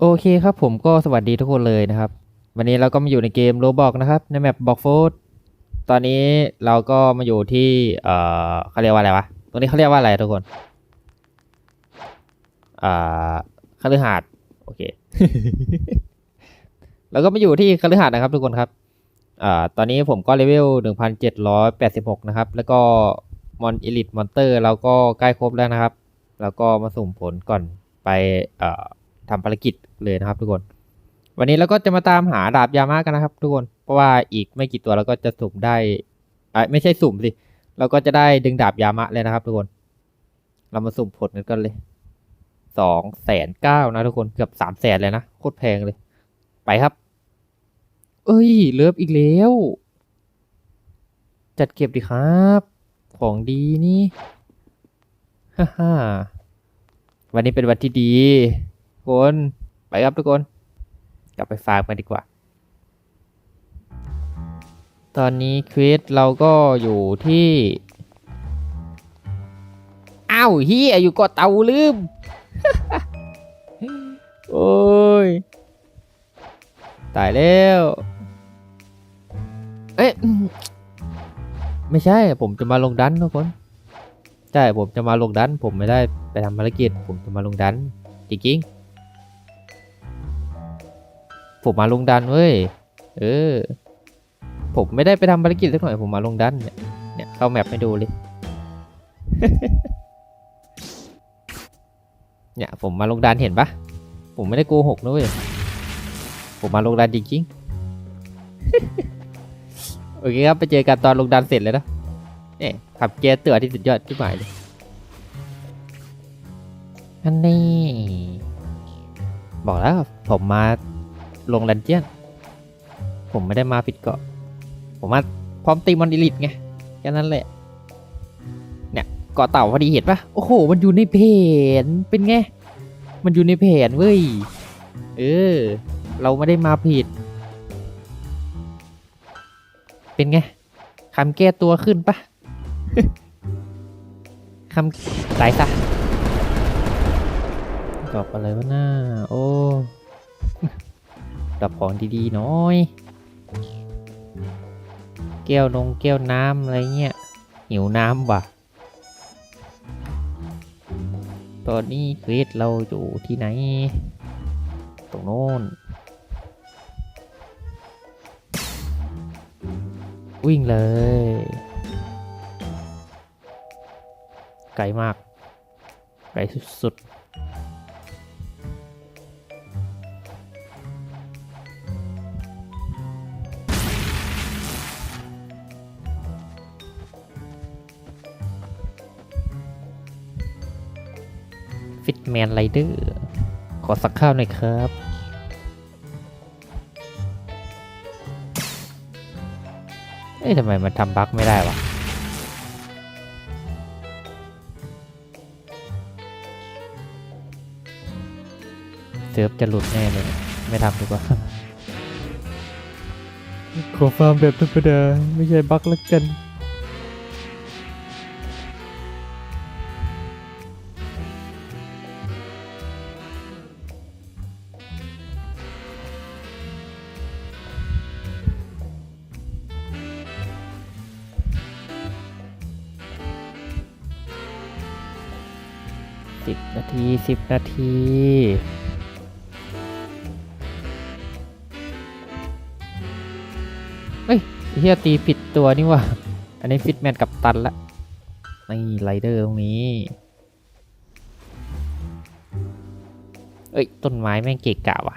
โอเคครับผมก็สวัสดีทุกคนเลยนะครับ วันนี้เราก็มาอยู่ในเกมโรบอกนะครับ ในแมปบอกโฟดตอนนี้เราก็มาอยู่ที่เอ่อเขาเรียกว่าอะไรวะตรงนี้เขาเรียกว่าอะไรทุกคนอ่าคฤหาสน์โอเคเราก็มาอยู่ที่คฤหาสน์นะครับ ทุกคนครับอ่าตอนนี้ผมก็เลเวล1,786 นะครับ แล้วก็มอนอิลิทมอนเตอร์เราก็ใกล้ครบแล้วนะครับ แล้วก็มาสุ่มผลก่อนไปเอ่อ ทำภารกิจเลยนะครับทุกคน วันนี้เราก็จะมาตามหาดาบยามากันนะครับ ทุกคนเพราะว่าอีกไม่กี่ตัวเราก็จะสุ่มได้ไม่ใช่สุ่มสิเราก็จะได้ดึงดาบยามะเลยนะครับ ทุกคน เรามาสุ่มผลกันก่อนเลยสองแสนเก้านะทุกคนเกือบสามแสนเลยนะโคตรแพงเลย ไปครับ เอ้ยเลิฟอีกแล้ว จัดเก็บดีครับ ของดีนี่ฮ่าฮ่าวันนี้เป็นวันที่ดี คน ไปครับทุกคน กลับไปฟาร์มกันดีกว่า ตอนนี้ควิสเราก็อยู่ที่อ้าวเฮียอยู่กาะเตาลืม โอ้ย ตายแล้ว เอ๊ะ ไม่ใช่ ผมจะมาลงดันทุกคน ใช่ ผมจะมาลงดัน ผมไม่ได้ไปทำภารกิจ ผมจะมาลงดัน จริงๆ ผมมาลงดันเว้ย เออ ผมไม่ได้ไปทำภารกิจสักหน่อย ผมมาลงดันเนี่ย เนี่ยเข้าแมปให้ดูเลย เนี่ยผมมาลงดันเห็นปะผมไม่ได้โกหกนะเว้ย ผมมาลงดันจริงๆ โอเคครับไปเจอกันตอนลงดันเสร็จเลยนะเนี่ยขับเกียร์เตือที่สุดยอดที่หมายเลยอันนี้ บอกแล้วผมมา ลงดันเจียน ผมไม่ได้มาผิดเกาะ ผมมาพร้อมตีมอนดิลิทไงแค่นั้นแหละ เนี่ยเกาะเต่าพอดีเห็นปะโอ้โห มันอยู่ในแผนเป็นไง มันอยู่ในแผนเว้ย เออ เราไม่ได้มาผิด เป็นไงคำแก้ตัวขึ้นปะคำตายซะดอกอะไรวะหน้า โอ้ ดอกของดีๆน้อย แก้วนงแก้วน้ำอะไรเงี้ย หิวน้ำว่ะ ตอนนี้เควสเราอยู่ที่ไหน ตรงโน้น วิ่งเลย ไกลมาก ไกลสุดๆ แมนไรเดอร์ขอสักข้าวหน่อยครับ เอ๊ะทำไมมันทำบั๊กไม่ได้วะเซิร์ฟจะหลุดแน่เลยเนี่ยไม่ทำดีกว่า ขอฟาร์มแบบธรรมดาไม่ใช่บั๊กแล้วกัน 10 นาทีเฮ้ยเฮียตีผิดตัวนี่วะอันนี้ฟิตแมนกับตันละนี่ไรเดอร์ตรงนี้เอ้ย ต้นไม้แม่งเกะกะว่ะ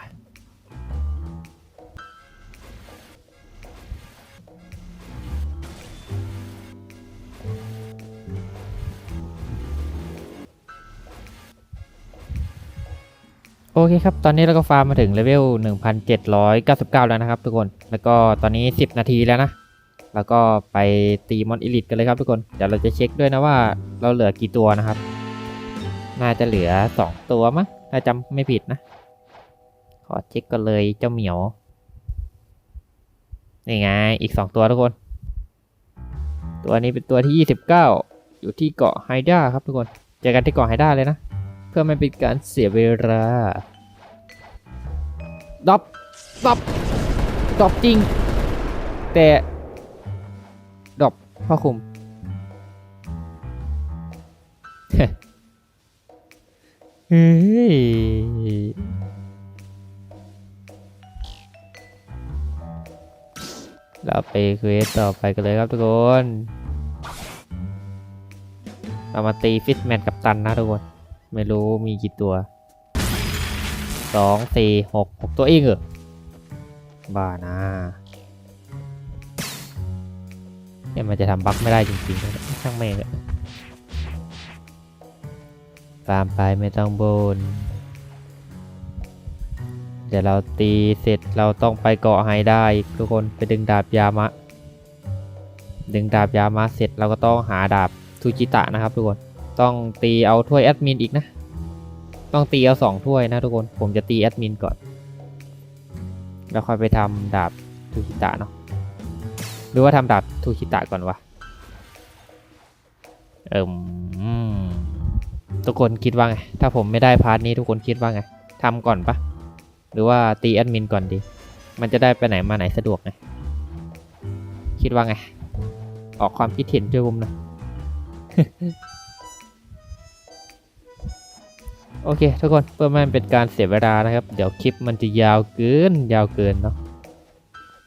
โอเคครับ ตอนนี้เราก็ฟาร์มมาถึงเลเวล 1799 แล้วนะครับทุกคน แล้วก็ตอนนี้ 10 นาทีแล้วนะ แล้วก็ไปตีมอนอิลิทกันเลยครับทุกคน เดี๋ยวเราจะเช็คด้วยนะว่าเราเหลือกี่ตัวนะครับ น่าจะเหลือ 2 ตัวมั้งถ้าจำไม่ผิดนะ ขอเช็คกันเลยเจ้าเหมียว นี่ไง อีก 2 ตัวทุกคน ตัวนี้เป็นตัวที่ 29 อยู่ที่เกาะไฮด้าครับทุกคน เจอกันที่เกาะไฮด้าเลยนะ เพื่อไม่เป็นการเสียเวลาดรอปดรอปดรอปจริง แต่ดรอปพ่อคุมเฮ้ยเราไปเควสต่อไปกันเลยครับทุกคน เรามาตีฟิตแมนกับตันนะทุกคน ไม่รู้มีกี่ตัวสองสี่หกหกตัวเองเหรอบ้านะเนี่ยมันจะทำบั๊กไม่ได้จริงๆช่างแม่งเถอะตามไปไม่ต้องบน เดี๋ยวเราตีเสร็จเราต้องไปเกาะไฮได้ทุกคนไปดึงดาบยามะ ดึงดาบยามะเสร็จเราก็ต้องหาดาบทูจิตะนะครับทุกคน ต้องตีเอาถ้วยแอดมินอีกนะ ต้องตีเอาสองถ้วยนะทุกคน ผมจะตีแอดมินก่อน แล้วค่อยไปทำดาบทูชิตะเนาะ หรือว่าทำดาบทูชิตะก่อนวะ เอิมทุกคนคิดว่าไง ถ้าผมไม่ได้พาร์ทนี้ทุกคนคิดว่าไงทำก่อนปะหรือว่าตีแอดมินก่อนดี มันจะได้ไปไหนมาไหนสะดวกไง คิดว่าไง ออกความคิดเห็นช่วยผมนะ โอเค ทุกคนเพื่อไม่ให้เป็นการเสียเวลานะครับ เดี๋ยวคลิปมันจะยาวเกินยาวเกินเนาะ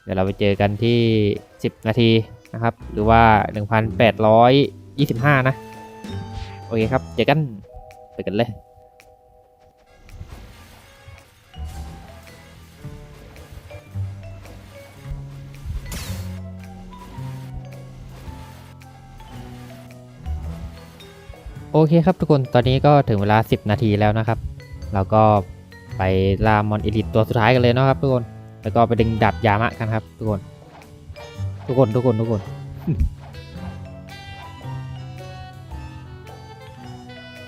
เดี๋ยวเราไปเจอกันที่ 10 นาทีนะครับ หรือว่า 1,825 นะ โอเคครับ เจอกันไปกันเลย โอเคครับทุกคนตอนนี้ก็ถึงเวลา 10 นาทีแล้วนะครับ เราก็ไปลามอนอิลิตตัวสุดท้ายกันเลยเนาะครับ ทุกคนแล้วก็ไปดึงดับยามะกันครับ ทุกคน ทุกคนทุกคนทุกคน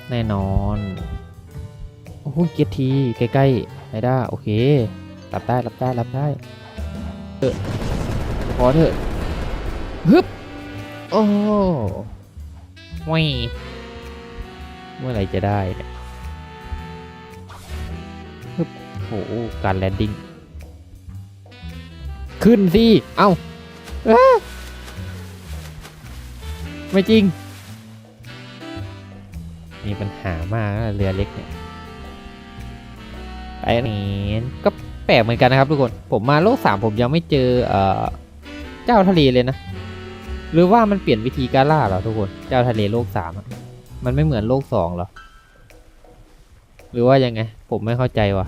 แน่นอนโอ้โหเกียรทีใกล้ๆไอด้าโอเครับได้รับได้รับได้เออขอเถอะฮึบโอ้ไม่ เมื่อไหร่จะได้เนี่ยฮึบโหการแลนดิ้ง ขึ้นสิเอ้าอ้า ไม่จริง มีปัญหามากเรือเล็กเนี่ยไอ้นี่ก็แปลกเหมือนกันนะครับทุกคน ผมมาโลกสามผมยังไม่เจอเอ่อเจ้าทะเลเลยนะ หรือว่ามันเปลี่ยนวิธีการล่าเหรอทุกคน เจ้าทะเลโลกสามอะ มันไม่เหมือนโลกสองหรอ หรือว่ายังไง ผมไม่เข้าใจว่ะ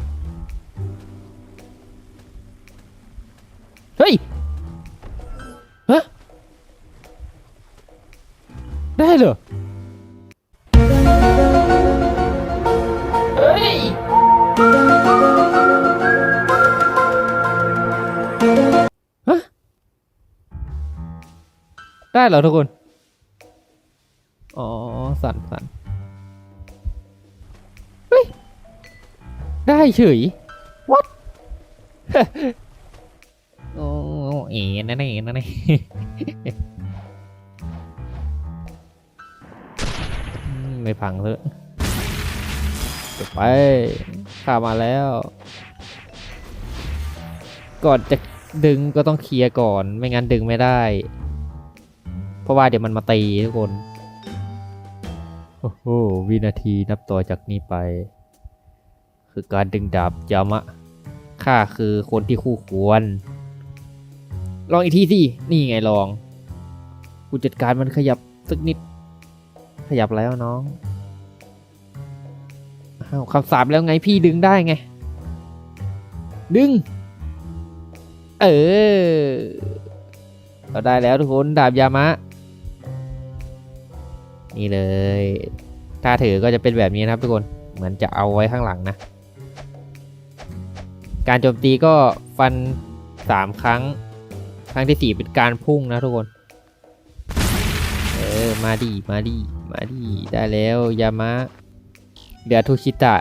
เฮ้ย ฮะ ได้เหรอ เฮ้ย ฮะ ได้เหรอทุกคน อ๋อ สั่นสั่นเฮ้ย ได้เฉย what โอ้เอ๋นั่นเองนั่นเองไม่พังเลยจบไปข้ามาแล้ว ก่อนจะดึงก็ต้องเคลียร์ก่อน ไม่งั้นดึงไม่ได้ เพราะว่าเดี๋ยวมันมาตีทุกคน โอ้โหวินาทีนับต่อจากนี้ไป คือการดึงดาบยามะข้าคือคนที่คู่ควร ลองอีกทีสินี่ไงลองกูจัดการมันขยับสักนิด ขยับแล้วน้องอ้าวคำสาปแล้วไงพี่ดึงได้ไง ดึง เออเราได้แล้วทุกคนดาบยามะ นี่เลยถ้าถือก็จะเป็นแบบนี้นะครับทุกคนเหมือนจะเอาไว้ข้างหลังนะ การโจมตีก็ฟันสามครั้ง ครั้งที่สี่เป็นการพุ่งนะทุกคน เออ มาดีมาดีมาดีได้แล้วยามะเดี๋ยวทูชิตะ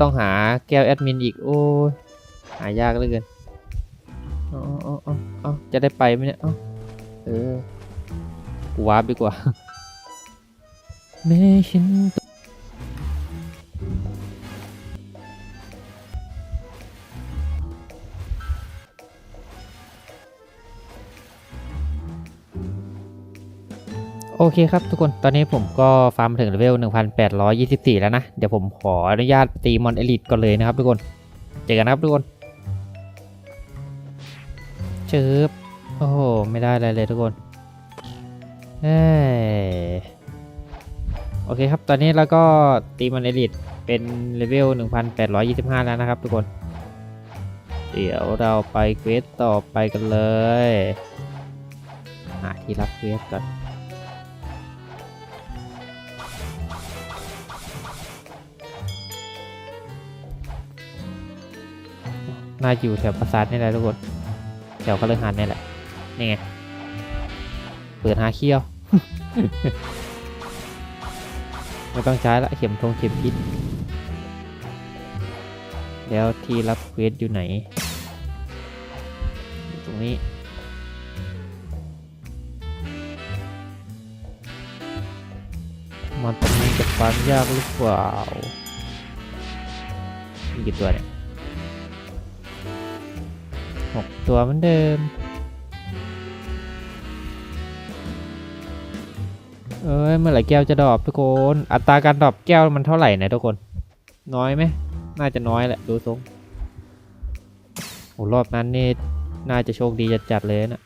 ต้องหาแก้วแอดมินอีก โอ้ยหายากเหลือเกินเอ๋ออ๋ออ๋อจะได้ไปไหมเนี่ยเออกูวาร์ปกว่า แม้โอเคครับทุกคนตอนนี้ผมก็ฟาร์มถึงเลเวล 1824 แล้วนะ เดี๋ยวผมขออนุญาตตีมอนเอลิทก่อนเลยนะครับทุกคน เจอกันนะครับทุกคนเชิบโอ้โห ไม่ได้อะไรเลยทุกคนเอ้ อเคครับตอนนี้เราก็ตีมอนเอลิทเป็นเลเวล 1825 แล้วนะครับทุกคน เดี๋ยวเราไปเควสต่อไปกันเลย หาที่รับเควสก่อนน่าอยู่แถวปราสาทนี่แหละทุกคน แถวคฤหาสน์นี่แหละ นี่ไง เปิดหาเขี้ยว ไม่ต้องใช้ละเข็มทงเข็มพิษ แล้วที่รับเควสอยู่ไหน ตรงนี้ มันตรงนี้จะฟันยากหรือเปล่ามีกี่ตัวเนี่ยหกตัวเหมือนเดิม เอ้ยเมื่อไหร่แก้วจะดรอปทุกคน อัตราการดรอปแก้วมันเท่าไหร่นะทุกคน น้อยไหมน่าจะน้อยแหละดูทรงโอ้รอบนั้นนี่น่าจะโชคดีจัดๆเลยนะ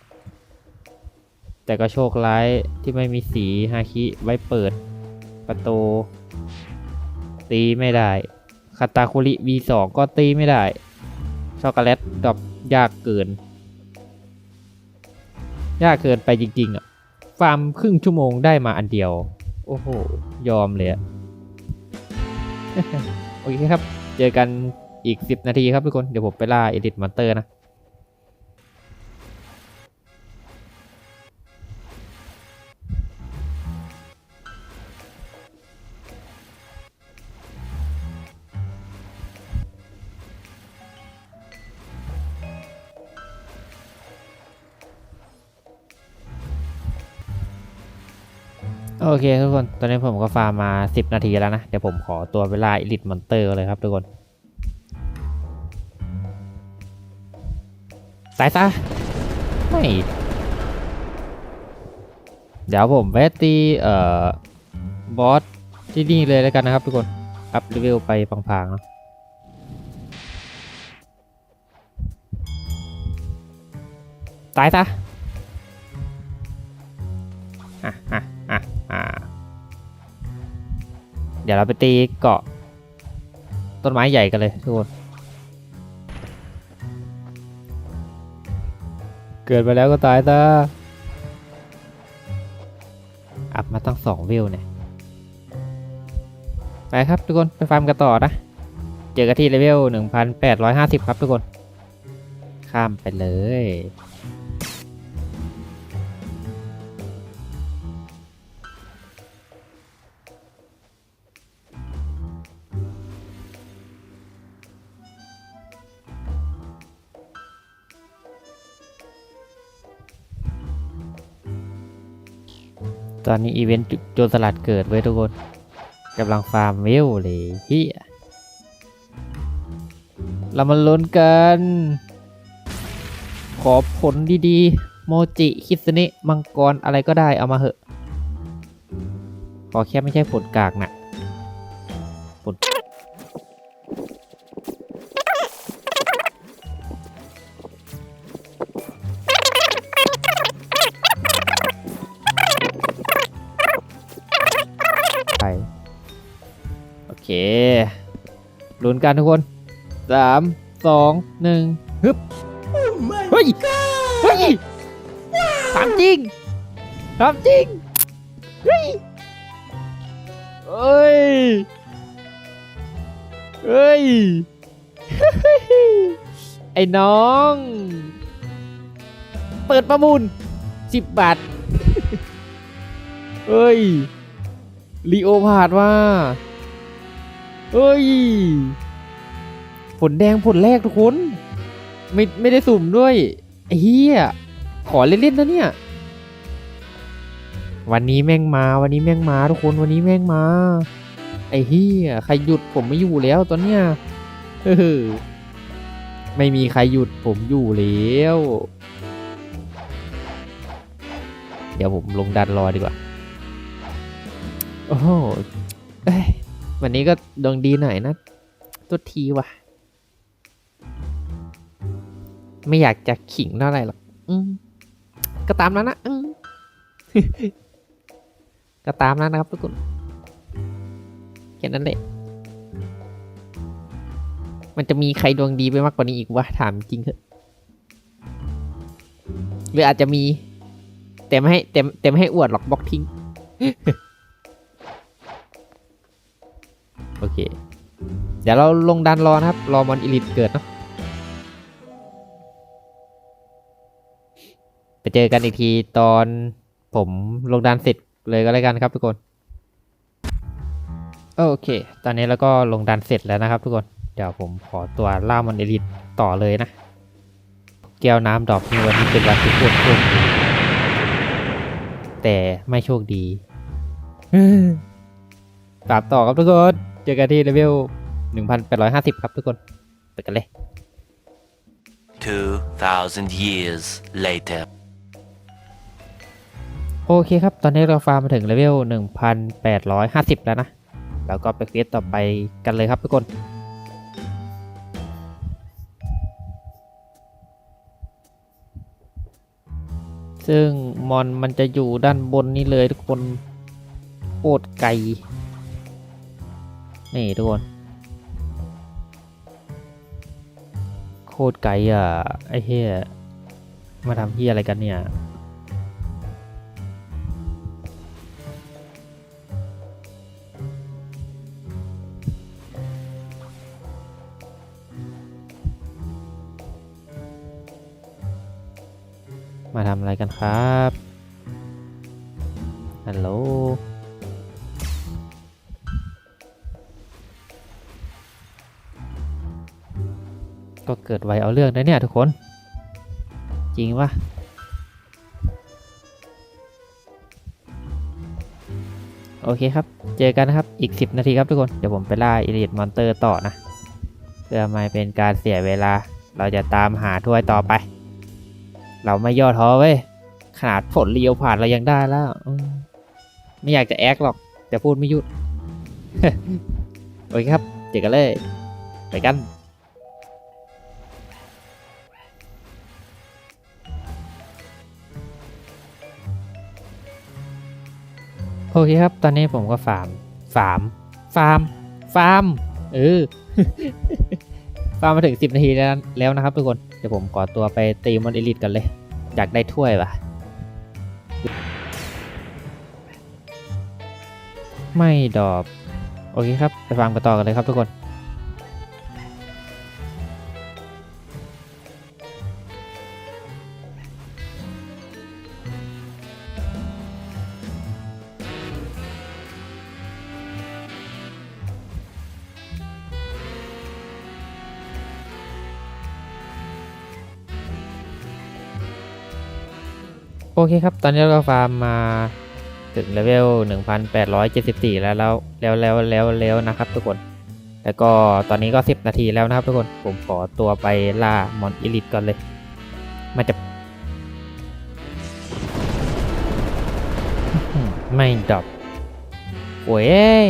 แต่ก็โชคร้ายที่ไม่มีสีฮาคิไว้เปิด ประตู ตีไม่ได้คาตาคุริ V2 ก็ตีไม่ได้ ช็อกโกแลตดรอปยากเกิน ยากเกินไปจริงๆอะ ฟาร์มครึ่งชั่วโมงได้มาอันเดียว โอ้โห ยอมเลยอะโอเคครับ เจอกันอีก 10 นาทีครับทุกคน เดี๋ยวผมไปล่าเอดิทมอนเตอร์นะ โอเคทุกคน ตอนนี้ผมก็ฟาร์มมา 10 นาทีแล้วนะ เดี๋ยวผมขอตัวเวลาอิลิทมอนเตอร์เลยครับทุกคนตายซะไม่ เดี๋ยวผมแวตี เอ่อ บอสที่นี่เลยแล้วกันนะครับทุกคน อัพเลเวลไปพังๆเนอะตายซะอะอะ เดี๋ยวเราไปตีเกาะ ต้นไม้ใหญ่กันเลยทุกคน เกิดไปแล้วก็ตายตาอัพมาตั้งสองวิวเนี่ย ไปครับทุกคนไปฟาร์มกันต่อนะ เจอกันที่เลเวล 1850 ครับทุกคน ข้ามไปเลย ตอนนี้อีเวนต์โจรสลัดเกิดไว้ทุกคนกำลังฟาร์มเวลเลยเฮียเรามาลุ้นกัน ขอผลดีๆ โมจิคิสเนะมังกรอะไรก็ได้เอามาเหอะ ขอแค่ไม่ใช่ผลกากนะ กันทุกคนสามสองหนึ่งฮึบเฮ้ยเฮ้ยถามจริงถามจริงเฮ้ยเฮ้ยเฮ้ยไอ้น้อง เปิดประมูลสิบบาทเฮ้ยลีโอพาดว่าเฮ้ยผ ลแดงผลแรกทุกคน ไม่ไม่ได้สุ่มด้วยไอ้เฮียขอเล่นๆนะเนี่ย วันนี้แม่งมาวันนี้แม่งมาทุกคนวันนี้แม่งมา ไอ้เฮียใครหยุดผมไม่อยู่แล้วตอนเนี้ยเออไม่มีใครหยุดผมอยู่แล้ว เดี๋ยวผมลงดันรอดีกว่า โอ้โหเอ้ยวันนี้ก็ดวงดีหน่อยนะตัวทีว่ะ ไม่อยากจะขิงเท่าไหร่หรอกก็ตามนั้นนะก็ตามนั้นนะครับทุกคนแค่นั้นแหละ มันจะมีใครดวงดีไปมากกว่านี้อีกวะถามจริงเถอะหรืออาจจะมี แต่ไม่ให้แต่แต่ไม่ให้อวดหรอกบล็อกทิ้ง โอเค เดี๋ยวเราลงดันรอนะครับ รอมอนอิลิทเกิดเนาะ เจอกันอีกทีตอนผมลงดันเสร็จเลยก็แล้วกันครับทุกคน โอเค ตอนนี้เราก็ลงดันเสร็จแล้วนะครับทุกคน เดี๋ยวผมขอตัวล่ามอนอิลิทต่อเลยนะ แก้วน้ำดอกนี้วันนี้เป็นวันที่โคตรโชคดีแต่ไม่โชคดีตามต่อครับทุกคน เจอกันที่เลเวล 1850 ครับทุกคน ไปกันเลย 2,000 years later. โอเคครับ ตอนนี้เราฟาร์มมาถึงเลเวล 1850 แล้วนะ แล้วก็ไปเควสต่อไปกันเลยครับทุกคน ซึ่งมอนมันจะอยู่ด้านบนนี้เลยทุกคนโคตรไกล นี่ทุกคน โคตรไกลอะ ไอ้เหี้ย มาทำเหี้ยอะไรกันเนี่ย มาทำอะไรกันครับฮัลโหลก็เกิดไวเอาเรื่องนะเนี่ยทุกคน จริงปะโอเคครับ เจอกันนะครับ อีก 10 นาทีครับทุกคน เดี๋ยวผมไปล่าอิลิทมอนเตอร์ต่อนะ เพื่อไม่เป็นการเสียเวลา เราจะตามหาถ้วยต่อไป เราไม่ย่อท้อเว้ยขนาดผลเลียวผ่านเรายังได้แล้วไม่อยากจะแอคหรอก แต่พูดไม่หยุด โอเคครับ เจอกันเลย ไปกันโอเคครับ ตอนนี้ผมก็ฟาร์ม ฟาร์ม ฟาร์ม ฟาร์ม เออ ฟาร์มมาถึง 10 นาทีแล้วแล้วนะครับทุกคน ดี๋ยวผมขอตัวไปตีมอนเอลิทกันเลย อยากได้ถ้วยว่ะไม่ดอบ โอเคครับ ไปฟาร์มกันต่อกันเลยครับทุกคน โอเคครับ ตอนนี้เราฟาร์มมาถึงเลเวล 1874 แล้วแล้วแล้วแล้วแล้วแล้วนะครับทุกคน แล้วก็ตอนนี้ก็ 10 นาทีแล้วนะครับทุกคน ผมขอตัวไปล่ามอนอิลิทก่อนเลยมันจะไม่ดรอปโว้ย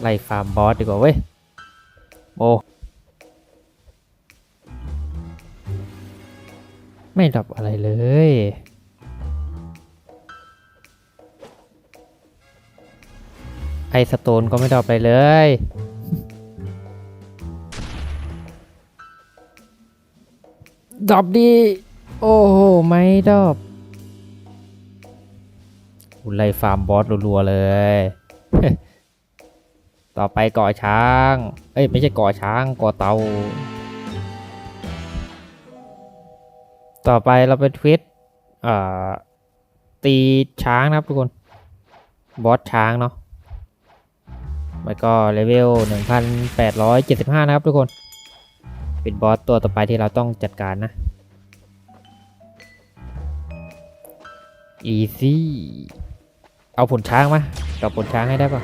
ไล่ฟาร์มบอสดีกว่าเว้ย โอ้ ไม่ดรอปอะไรเลย ไอสโตนก็ไม่ดรอปอะไรเลยดรอปดี โอ้โห ไม่ดรอปอุไล่ฟาร์มบอสรัวๆเลย ต่อไปก่อช้าง เอ้ย ไม่ใช่ก่อช้าง ก่อเตา ต่อไปเราเป็นทวิตตีช้างนะครับทุกคน บอสช้างเนาะแล้วก็เลเวล 1875 นะครับทุกคน เป็นบอสตัวต่อไปที่เราต้องจัดการนะ easy เอาผลช้างมากับผลช้างให้ได้ปะ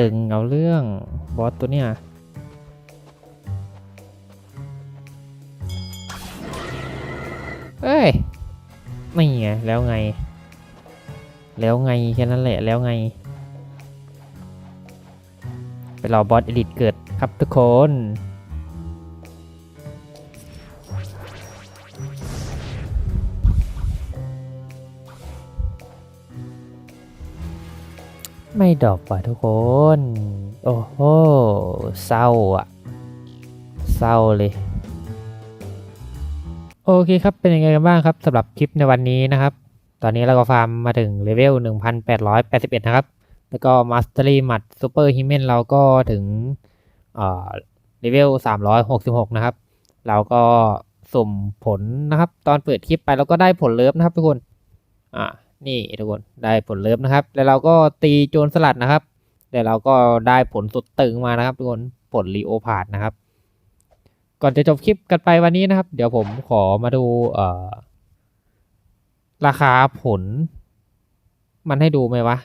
ตึงเอาเรื่องบอสตัวเนี้ยเอ้ย ไม่ไงแล้วไง แล้วไงแค่นั้นแหละแล้วไง ไปรอบอสอลิทเกิดครับทุกคน ไม่ดอกว่ะทุกคน โอ้โหเศร้าอะเศร้าเลยโอเคครับเป็นยังไงกันบ้างครับสำหรับคลิปในวันนี้นะครับ ตอนนี้เราก็ฟาร์มมาถึงเลเวล 1881 นะครับ แล้วก็มาสเตอรี่มัดซูเปอร์ฮิเมนเราก็ถึงเอ่อเลเวล 366 นะครับ เราก็สุ่มผลนะครับ ตอนเปิดคลิปไปเราก็ได้ผลเลิฟนะครับทุกคน อ่า นี่ทุกคนได้ผลเลิฟนะครับ แล้วเราก็ตีโจรสลัดนะครับแล้วเราก็ได้ผลสุดตึงมานะครับทุกคนผลลีโอพาดนะครับ ก่อนจะจบคลิปกันไปวันนี้นะครับ เดี๋ยวผมขอมาดูเอ่อราคาผล มันให้ดูไหมวะ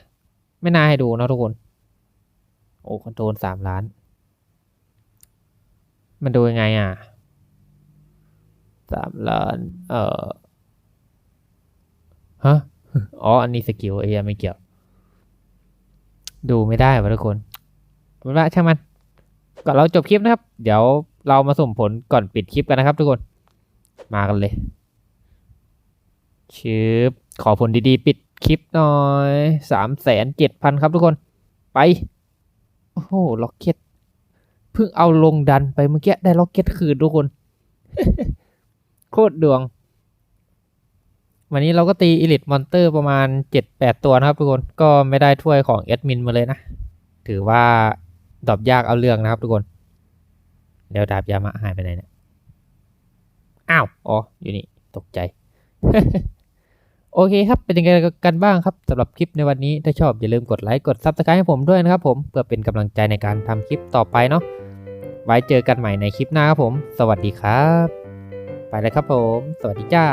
ไม่น่าให้ดูนะทุกคน โอ้คอนโทรลสามล้าน มันดูยังไงอะสามล้าน เอ่อ ฮะ อ๋อ อันนี้สกิลไอ้เหี้ยไม่เกี่ยว ดูไม่ได้วะทุกคนเอาเป็นว่าช่างมัน ก่อนเราจบคลิปนะครับ เดี๋ยวเรามาสุ่มผลก่อนปิดคลิปกันนะครับ ทุกคน มากันเลยชืบขอผลดีๆ ปิดคลิปหน่อยสามแสนเจ็ดพันครับทุกคน ไป โอ้โห ล็อกเก็ต เพิ่งเอาลงดันไปเมื่อกี้ได้ล็อกเก็ตคืนทุกคน โคตรดวง วันนี้เราก็ตีอิลิทมอนเตอร์ประมาณ 7-8 ตัวนะครับทุกคนก็ไม่ได้ถ้วยของแอดมินมาเลยนะ ถือว่าดอบยากเอาเรื่องนะครับทุกคน เดี๋ยวดาบยามะหายไปไหนเนี่ยอ้าวอ๋ออยู่นี่ตกใจ โอเคครับ เป็นยังไงกันบ้างครับสำหรับคลิปในวันนี้ ถ้าชอบอย่าลืมกดไลค์กด Subscribe ให้ผมด้วยนะครับผมเพื่อเป็นกำลังใจในการทำคลิปต่อไปเนาะไว้เจอกันใหม่ในคลิปหน้าครับผม สวัสดีครับ ไปเลยครับผม สวัสดีจ้า